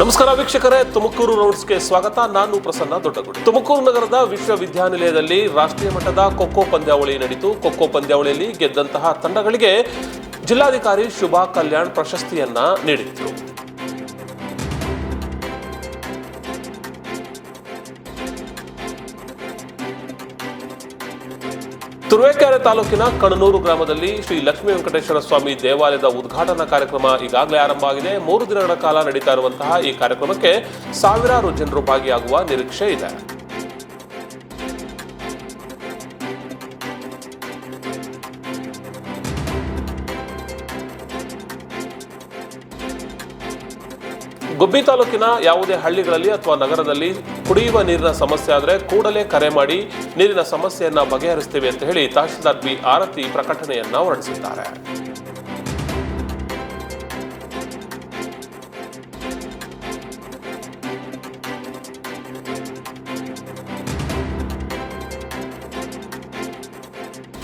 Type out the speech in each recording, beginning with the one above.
ನಮಸ್ಕಾರ ವೀಕ್ಷಕರೇ, ತುಮಕೂರು ರೌಂಡ್ಸ್ಗೆ ಸ್ವಾಗತ. ನಾನು ಪ್ರಸನ್ನ ದೊಡ್ಡಗುಡಿ. ತುಮಕೂರು ನಗರದ ವಿಶ್ವವಿದ್ಯಾನಿಲಯದಲ್ಲಿ ರಾಷ್ಟ್ರೀಯ ಮಟ್ಟದ ಖೋಖೋ ಪಂದ್ಯಾವಳಿ ನಡೆಯಿತು ಖೋಖೋ ಪಂದ್ಯಾವಳಿಯಲ್ಲಿ ಗೆದ್ದಂತಹ ತಂಡಗಳಿಗೆ ಜಿಲ್ಲಾಧಿಕಾರಿ ಶುಭಾ ಕಲ್ಯಾಣ್ ಪ್ರಶಸ್ತಿಯನ್ನ ನೀಡಿದ್ರು. ತುರುವೇಕೆರೆ ತಾಲೂಕಿನ ಕಣನೂರು ಗ್ರಾಮದಲ್ಲಿ ಶ್ರೀ ಲಕ್ಷ್ಮೀ ವೆಂಕಟೇಶ್ವರ ಸ್ವಾಮಿ ದೇವಾಲಯದ ಉದ್ಘಾಟನಾ ಕಾರ್ಯಕ್ರಮ ಈಗಾಗಲೇ ಆರಂಭ ಆಗಿದೆ. ಮೂರು ದಿನಗಳ ಕಾಲ ನಡೀತಾ ಇರುವಂತಹ ಈ ಕಾರ್ಯಕ್ರಮಕ್ಕೆ ಸಾವಿರಾರು ಜನರು ಭಾಗಿಯಾಗುವ ನಿರೀಕ್ಷೆ ಇದೆ. ಗುಬ್ಬಿ ತಾಲೂಕಿನ ಯಾವುದೇ ಹಳ್ಳಿಗಳಲ್ಲಿ ಅಥವಾ ನಗರದಲ್ಲಿ ಕುಡಿಯುವ ನೀರಿನ ಸಮಸ್ಯೆ ಆದರೆ ಕೂಡಲೇ ಕರೆ ಮಾಡಿ ನೀರಿನ ಸಮಸ್ಯೆಯನ್ನು ಬಗೆಹರಿಸ್ತೇವೆ ಅಂತ ಹೇಳಿ ತಹಶೀಲ್ದಾರ್ ಬಿ ಆರತಿ ಪ್ರಕಟಣೆಯನ್ನು ಹೊರಡಿಸಿದ್ದಾರೆ.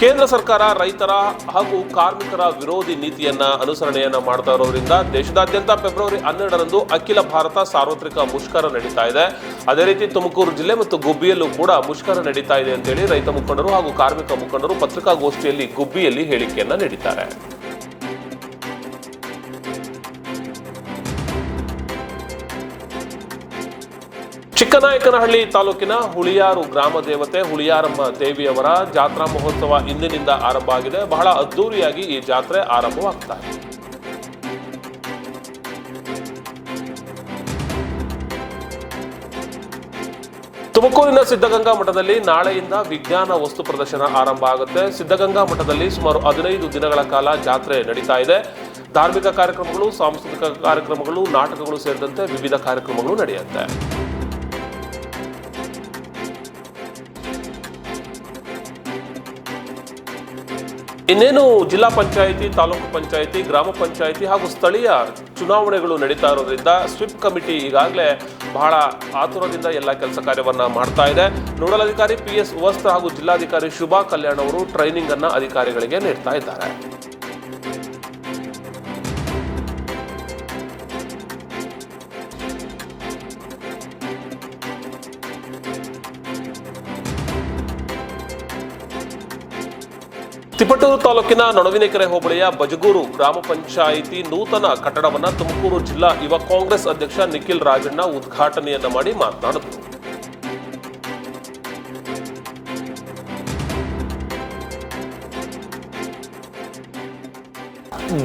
ಕೇಂದ್ರ ಸರ್ಕಾರ ರೈತರ ಹಾಗೂ ಕಾರ್ಮಿಕರ ವಿರೋಧಿ ನೀತಿಯನ್ನ ಅನುಸರಣೆಯನ್ನ ಮಾಡ್ತಾ ಇರೋದ್ರಿಂದ ದೇಶದಾದ್ಯಂತ ಫೆಬ್ರವರಿ ಹನ್ನೆರಡರಂದು ಅಖಿಲ ಭಾರತ ಸಾರ್ವತ್ರಿಕ ಮುಷ್ಕರ ನಡೀತಾ ಇದೆ. ಅದೇ ರೀತಿ ತುಮಕೂರು ಜಿಲ್ಲೆ ಮತ್ತು ಗುಬ್ಬಿಯಲ್ಲೂ ಕೂಡ ಮುಷ್ಕರ ನಡೀತಾ ಇದೆ ಅಂತೇಳಿ ರೈತ ಮುಖಂಡರು ಹಾಗೂ ಕಾರ್ಮಿಕ ಮುಖಂಡರು ಪತ್ರಿಕಾಗೋಷ್ಠಿಯಲ್ಲಿ ಗುಬ್ಬಿಯಲ್ಲಿ ಹೇಳಿಕೆಯನ್ನ ನೀಡಿದ್ದಾರೆ. ಚಿಕ್ಕನಾಯಕನಹಳ್ಳಿ ತಾಲೂಕಿನ ಹುಳಿಯಾರು ಗ್ರಾಮ ದೇವತೆ ಹುಳಿಯಾರಮ್ಮ ದೇವಿಯವರ ಜಾತ್ರಾ ಮಹೋತ್ಸವ ಇಂದಿನಿಂದ ಆರಂಭ ಆಗಿದೆ. ಬಹಳ ಅದ್ದೂರಿಯಾಗಿ ಈ ಜಾತ್ರೆ ಆರಂಭವಾಗ್ತಾ ಇದೆ. ತುಮಕೂರಿನ ಸಿದ್ಧಗಂಗಾ ಮಠದಲ್ಲಿ ನಾಳೆಯಿಂದ ವಿಜ್ಞಾನ ವಸ್ತು ಪ್ರದರ್ಶನ ಆರಂಭ ಆಗುತ್ತೆ. ಸಿದ್ಧಗಂಗಾ ಮಠದಲ್ಲಿ ಸುಮಾರು ಹದಿನೈದು ದಿನಗಳ ಕಾಲ ಜಾತ್ರೆ ನಡೀತಾ ಇದೆ. ಧಾರ್ಮಿಕ ಕಾರ್ಯಕ್ರಮಗಳು, ಸಾಂಸ್ಕೃತಿಕ ಕಾರ್ಯಕ್ರಮಗಳು, ನಾಟಕಗಳು ಸೇರಿದಂತೆ ವಿವಿಧ ಕಾರ್ಯಕ್ರಮಗಳು ನಡೆಯುತ್ತೆ. ಇನ್ನೇನು ಜಿಲ್ಲಾ ಪಂಚಾಯಿತಿ, ತಾಲೂಕು ಪಂಚಾಯಿತಿ, ಗ್ರಾಮ ಪಂಚಾಯಿತಿ ಹಾಗೂ ಸ್ಥಳೀಯ ಚುನಾವಣೆಗಳು ನಡೀತಾ ಇರೋದ್ರಿಂದ ಸ್ವಿಪ್ ಕಮಿಟಿ ಈಗಾಗಲೇ ಬಹಳ ಆತುರದಿಂದ ಎಲ್ಲ ಕೆಲಸ ಕಾರ್ಯವನ್ನು ಮಾಡ್ತಾ ಇದೆ. ನೋಡಲ್ ಅಧಿಕಾರಿ ಪಿ ಎಸ್ ಹಾಗೂ ಜಿಲ್ಲಾಧಿಕಾರಿ ಶುಭಾ ಕಲ್ಯಾಣ್ ಅವರು ಟ್ರೈನಿಂಗ್ ಅನ್ನ ಅಧಿಕಾರಿಗಳಿಗೆ ನೀಡ್ತಾ ಇದ್ದಾರೆ. ತಿಪಟೂರು ತಾಲೂಕಿನ ನಡುವಿನಕೆರೆ ಹೋಬಳಿಯ ಬಜಗೂರು ಗ್ರಾಮ ಪಂಚಾಯಿತಿ ನೂತನ ಕಟ್ಟಡವನ್ನು ತುಮಕೂರು ಜಿಲ್ಲಾ ಯುವ ಕಾಂಗ್ರೆಸ್ ಅಧ್ಯಕ್ಷ ನಿಖಿಲ್ ರಾಜಣ್ಣ ಉದ್ಘಾಟನೆಯನ್ನ ಮಾಡಿ ಮಾತನಾಡಿದರು.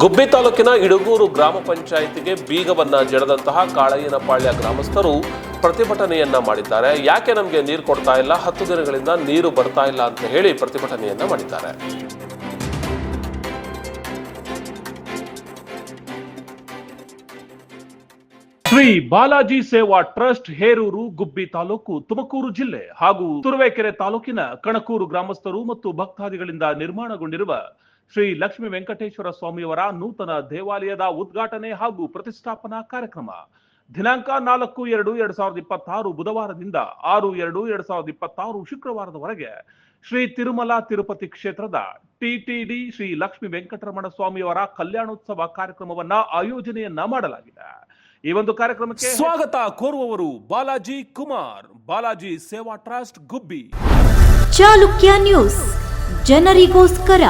ಗುಬ್ಬಿ ತಾಲೂಕಿನ ಇಡಗೂರು ಗ್ರಾಮ ಪಂಚಾಯಿತಿಗೆ ಬೀಗವನ್ನ ಜಡದಂತಹ ಕಾಳಯ್ಯನಪಾಳ್ಯ ಗ್ರಾಮಸ್ಥರು ಪ್ರತಿಭಟನೆಯನ್ನ ಮಾಡಿದ್ದಾರೆ. ಯಾಕೆ ನಮಗೆ ನೀರು ಕೊಡ್ತಾ ಇಲ್ಲ? ಹತ್ತು ದಿನಗಳಿಂದ ನೀರು ಬರ್ತಾ ಇಲ್ಲ ಅಂತ ಹೇಳಿ ಪ್ರತಿಭಟನೆಯನ್ನ ಮಾಡಿದ್ದಾರೆ. ಶ್ರೀ ಬಾಲಾಜಿ ಸೇವಾ ಟ್ರಸ್ಟ್ ಹೇರೂರು, ಗುಬ್ಬಿ ತಾಲೂಕು, ತುಮಕೂರು ಜಿಲ್ಲೆ ಹಾಗೂ ತುರುವೇಕೆರೆ ತಾಲೂಕಿನ ಕಣಕೂರು ಗ್ರಾಮಸ್ಥರು ಮತ್ತು ಭಕ್ತಾದಿಗಳಿಂದ ನಿರ್ಮಾಣಗೊಂಡಿರುವ ಶ್ರೀ ಲಕ್ಷ್ಮೀ ವೆಂಕಟೇಶ್ವರ ಸ್ವಾಮಿಯವರ ನೂತನ ದೇವಾಲಯದ ಉದ್ಘಾಟನೆ ಹಾಗೂ ಪ್ರತಿಷ್ಠಾಪನಾ ಕಾರ್ಯಕ್ರಮ. ದಿನಾಂಕ ನಾಲ್ಕು ಎರಡು ಎರಡ್ ಸಾವಿರದ ಇಪ್ಪತ್ತಾರು ಬುಧವಾರದಿಂದ ಆರು ಎರಡು ಎರಡ್ ಸಾವಿರದ ಇಪ್ಪತ್ತಾರು ಶುಕ್ರವಾರದವರೆಗೆ ಶ್ರೀ ತಿರುಮಲ ತಿರುಪತಿ ಕ್ಷೇತ್ರದ ಟಿಟಿಡಿ ಶ್ರೀ ಲಕ್ಷ್ಮೀ ವೆಂಕಟರಮಣ ಸ್ವಾಮಿಯವರ ಕಲ್ಯಾಣೋತ್ಸವ ಕಾರ್ಯಕ್ರಮವನ್ನ ಆಯೋಜನೆಯನ್ನ ಮಾಡಲಾಗಿದೆ. ಈ ಒಂದು ಕಾರ್ಯಕ್ರಮಕ್ಕೆ ಸ್ವಾಗತ ಕೋರುವವರು ಬಾಲಾಜಿ ಕುಮಾರ್ ಬಾಲಾಜಿ ಸೇವಾ ಟ್ರಸ್ಟ್ ಗುಬ್ಬಿ. ಚಾಲುಕ್ಯ ನ್ಯೂಸ್ ಜನರಿಗೋಸ್ಕರ.